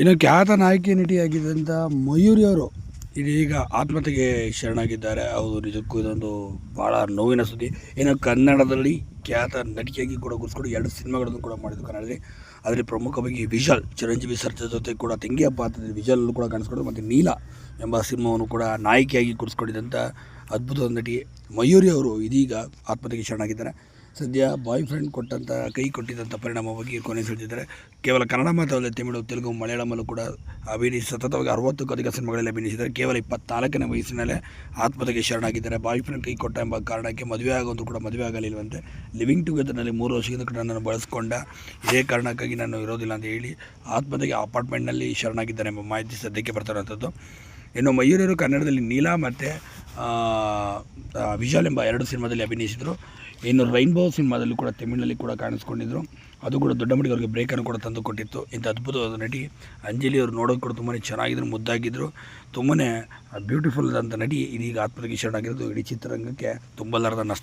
ಇನ್ನು ಖ್ಯಾತ ನಾಯಕಿ ನಟಿಯಾಗಿದ್ದಂಥ ಮಯೂರಿ ಅವರು ಇದೀಗ ಆತ್ಮಹತ್ಯೆಗೆ ಶರಣಾಗಿದ್ದಾರೆ. ಹೌದು, ನಿಜಕ್ಕೂ ಇದೊಂದು ಭಾಳ ನೋವಿನ ಸುದ್ದಿ. ಇನ್ನು ಕನ್ನಡದಲ್ಲಿ ಖ್ಯಾತ ನಟಿಯಾಗಿ ಕೂಡ ಗುರುಸ್ಕೊಂಡು ಎರಡು ಸಿನಿಮಾಗಳನ್ನು ಕೂಡ ಮಾಡಿದ್ದು ಕನ್ನಡದಲ್ಲಿ. ಅದರಲ್ಲಿ ಪ್ರಮುಖವಾಗಿ ವಿಜಲ್, ಚಿರಂಜೀವಿ ಸರ್ಜಾ ಜೊತೆ ಕೂಡ ತಂಗಿಯ ಪಾತ್ರದಲ್ಲಿ ವಿಜಲ್ ಕೂಡ ಕಾಣಿಸ್ಕೊಂಡು ಮತ್ತು ನೀಲ ಎಂಬ ಸಿನಿಮಾವನ್ನು ಕೂಡ ನಾಯಕಿಯಾಗಿ ಗುರುಸ್ಕೊಂಡಿದ್ದಂಥ ಅದ್ಭುತ ನಟಿ ಮಯೂರಿ ಅವರು ಇದೀಗ ಆತ್ಮಹತ್ಯೆಗೆ ಶರಣಾಗಿದ್ದಾರೆ. ಸದ್ಯ ಬಾಯ್ ಫ್ರೆಂಡ್ ಕೊಟ್ಟಂಥ ಕೈ ಕೊಟ್ಟಿದ್ದಂಥ ಪರಿಣಾಮವಾಗಿ ಕೊನೆಸಿಳಿದಿದ್ದಾರೆ ಕೇವಲ ಕನ್ನಡ ಮಾತ್ರವಲ್ಲ ತಮಿಳು, ತೆಲುಗು, ಮಲಯಾಳಮಲ್ಲೂ ಕೂಡ ಅಭಿನಯಿಸಿ ಸತತವಾಗಿ ಅರವತ್ತಕ್ಕೂ ಅಧಿಕ ಸಿನಿಮಾಗಳಲ್ಲಿ ಅಭಿನಯಿಸಿದ್ದಾರೆ. ಕೇವಲ ಇಪ್ಪತ್ನಾಲ್ಕನೇ ವಯಸ್ಸಿನಲ್ಲೇ ಆತ್ಮಹತ್ಯೆಗೆ ಶರಣಾಗಿದ್ದಾರೆ. ಬಾಯ್ ಫ್ರೆಂಡ್ ಕೈ ಕೊಟ್ಟ ಎಂಬ ಕಾರಣಕ್ಕೆ ಮದುವೆ ಆಗೋದು ಕೂಡ ಮದುವೆ ಆಗಲಿಲ್ಲವಂತೆ ಲಿವಿಂಗ್ ಟುಗೆದರ್ನಲ್ಲಿ ಮೂರು ವರ್ಷದಿಂದ ಕೂಡ ನನ್ನನ್ನು ಬಳಸ್ಕೊಂಡ ಇದೇ ಕಾರಣಕ್ಕಾಗಿ ನಾನು ಇರೋದಿಲ್ಲ ಅಂತ ಹೇಳಿ ಆತ್ಮಹತ್ಯೆಗೆ ಅಪಾರ್ಟ್ಮೆಂಟ್ನಲ್ಲಿ ಶರಣಾಗಿದ್ದಾರೆ ಎಂಬ ಮಾಹಿತಿ ಸದ್ಯಕ್ಕೆ ಬರ್ತಾರಂಥದ್ದು ಇನ್ನು ಮಯೂರರು ಕನ್ನಡದಲ್ಲಿ ನೀಲಾ ಮತ್ತು ವಿಶಾಲ್ ಎಂಬ ಎರಡು ಸಿನಿಮಾದಲ್ಲಿ ಅಭಿನಯಿಸಿದರು. ಇನ್ನು ರೈನ್ಬೋ ಸಿನಿಮಾದಲ್ಲೂ ಕೂಡ ತಮಿಳಿನಲ್ಲಿ ಕೂಡ ಕಾಣಿಸ್ಕೊಂಡಿದ್ರು. ಅದು ಕೂಡ ದೊಡ್ಡ ಮಟ್ಟಿಗೆ ಅವರಿಗೆ ಬ್ರೇಕನ್ನು ಕೂಡ ತಂದು ಕೊಟ್ಟಿತ್ತು. ಇಂಥ ಅದ್ಭುತವಾದ ನಟಿ ಅಂಜಲಿ ಅವರು ನೋಡೋದು ಕೂಡ ತುಂಬಾ ಚೆನ್ನಾಗಿದ್ರು ಮುದ್ದಾಗಿದ್ದರು ತುಂಬಾ ಬ್ಯೂಟಿಫುಲ್ ಅಂತ ನಟಿ ಇದೀಗ ಆತ್ಮಹತ್ಯೆಗೆ ಶರಣಾಗಿರೋದು ಇಡೀ ಚಿತ್ರರಂಗಕ್ಕೆ ತುಂಬಲಾರದ ನಷ್ಟ.